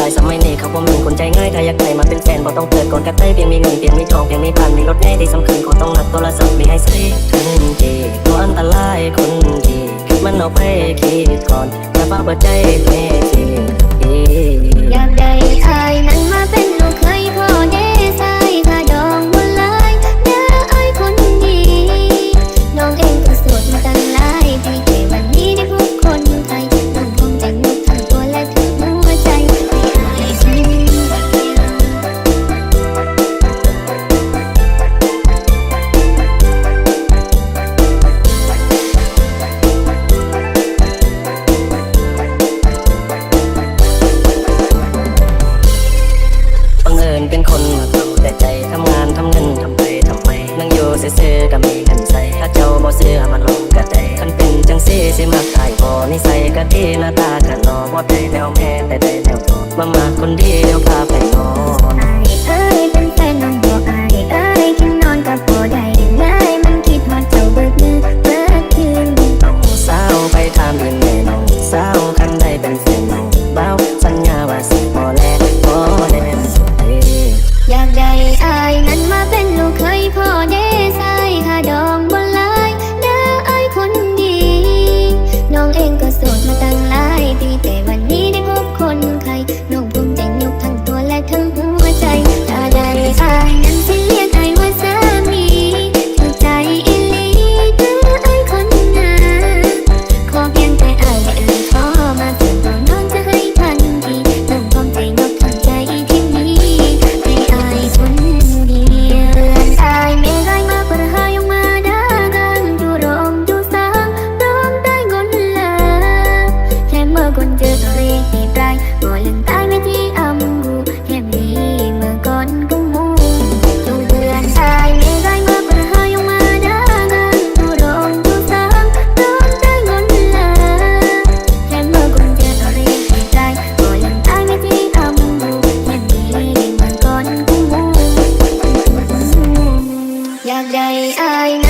ลายสมัยนี้เขาบ่มีคนใจง่ายถ้าอยากไปมาเป็นแฟนบ่ต้องเปิดก่อนกระเต้เพียงมีเงินเพียงมีทองเพียงมีพันมีรถให้ที่สำคัญคนต้องหักโทรศัพท์มีให้ซื้ถึงทีตัวอันตรายคนดีคิดมันเอาไปคิดก่อนอย่าเฝ้าเปิดใจเพื่อิมาตายบอนี่ใส่กะดีหน้าตากะนอว่าได้แนวแม่แต่ได้แนวมามาคนดีเดี๋ยวพาไปนอน ใกได้อายนะ